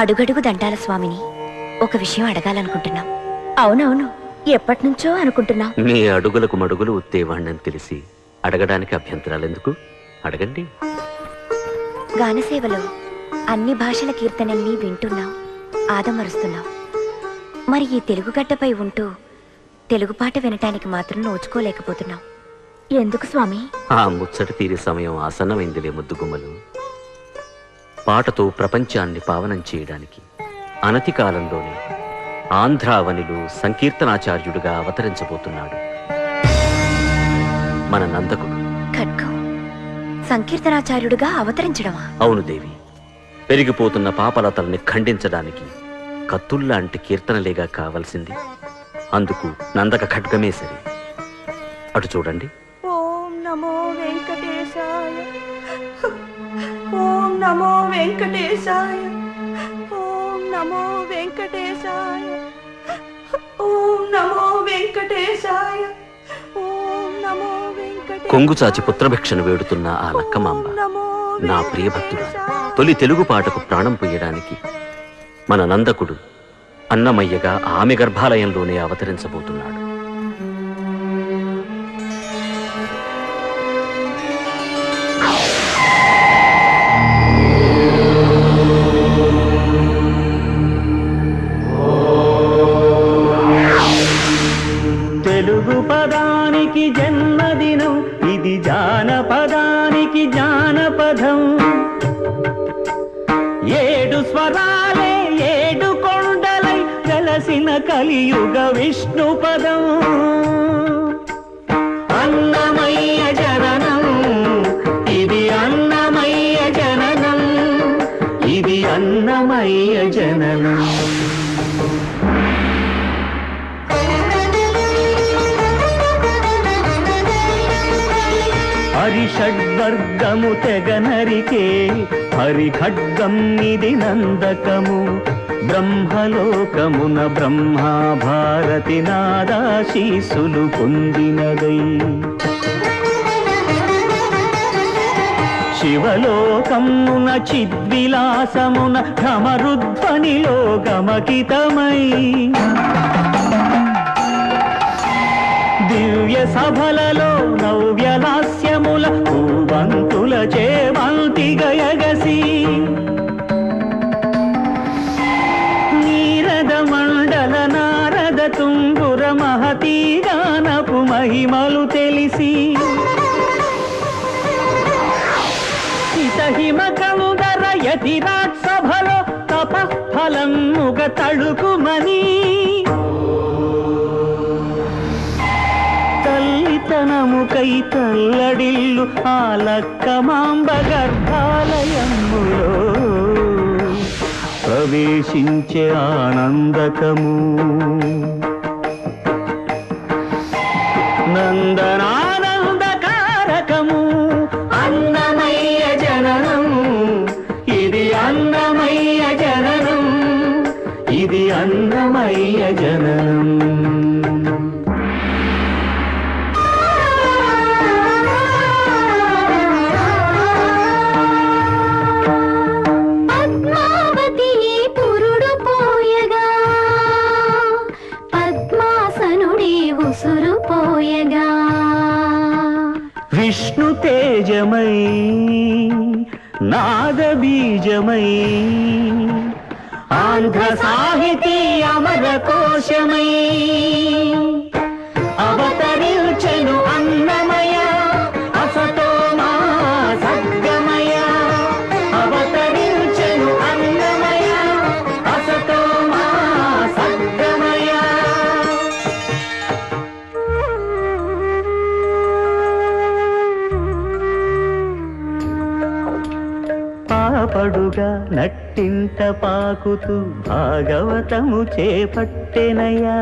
అడుగడుగు దండాల స్వామిని ఒక విషయం అడగాలనుకుంటున్నాం. అవునవును ఎప్పటి నుంచో అనుకుంటున్నా. మీ అడుగులకు మడుగులు ఉత్తేవాణ్ణని తెలిసి అడగడానికి అభ్యంతరాలు ఎందుకు అడగండి. గానసేవలో అన్ని భాషల కీర్తనల్ని వింటున్నాం ఆదమరుస్తున్నాం. మరి ఈ తెలుగు గడ్డపై ఉంటూ తెలుగు పాట వినటానికి మాత్రం నోచుకోలేకపోతున్నాం. ఎందుకు స్వామి? ఆ ముచ్చట తీరే సమయం ఆసన్నమైందిలే ముద్దుగుమ్మలు. పాటతో ప్రపంచాన్ని పావనం చేయడానికి అనతి కాలంలోనే ఆంధ్రావనిలో సంకీర్తనాచార్యుడిగా అవతరించబోతున్నాడు మన నందకుడు. ఖడ్గం. సంకీర్తనాచార్యుడిగా అవతరించడమా? అవును దేవి. పెరిగిపోతున్న పాపలతల్ని ఖండించడానికి కత్తుల్లాంటి కీర్తనలేగా కావలసింది. అందుకు నందక ఖడ్గమే సరి. అటు చూడండి. ఓం నమో వెంకటేశాయ. నమో వెంకటేశాయ. ఓం నమో వెంకటేశాయ. ఓం నమో వెంకటేశాయ. ఓం నమో వెంకటేశాయ. కొంగు చాచి పుత్రభిక్షను వేడుతున్న ఆ లక్కమాంబ నా ప్రియభక్తుడు. తొలి తెలుగు పాటకు ప్రాణం పొయ్యడానికి మన నందకుడు అన్నమయ్యగా ఆమె గర్భాలయంలోనే అవతరించబోతున్నాడు. తెలుగు పదానికి జన్మదినం ఇది జానపదానికి జానపదం. ఏడు స్వరాలే ఏడు కొండలై కలసిన కలియుగ విష్ణు పదం హరిషడ్వర్గము తెగ నరికే హరిఖడ్గం నిధి నందకము. బ్రహ్మలోకమున బ్రహ్మా భారతి నాదాశీసులు పొందినదై. శివలోకమున చిద్విలాసమున ఘమరుధ్వనిలో గమకితమై. దివ్య సభలలో నవ్యలాస్యముల పూవంతుల చేమంతి గయగసి. నీరద మండల నారద తుంగుర మహతీ గానపు మహిమలు తెలిసి. హిమ కందర యతిరాట్ సభలో తప ఫలం ముగ తడుకుమని కై తల్లడిల్లు ఆ లక్కమాంబ గర్భాలయములో ప్రవేశించే ఆనందకము. విష్ణు తేజమై నాద బీజమై ఆంధ్ర సాహితీ అమర కోశమై. పడుగా నట్టింట పాకుతూ భాగవతము చేపట్టెనయా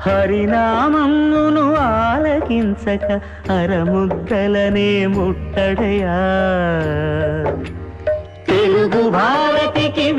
హరినామమును ఆలకించక అరముద్దలనే ముట్టడయా. తెలుగు భారతికి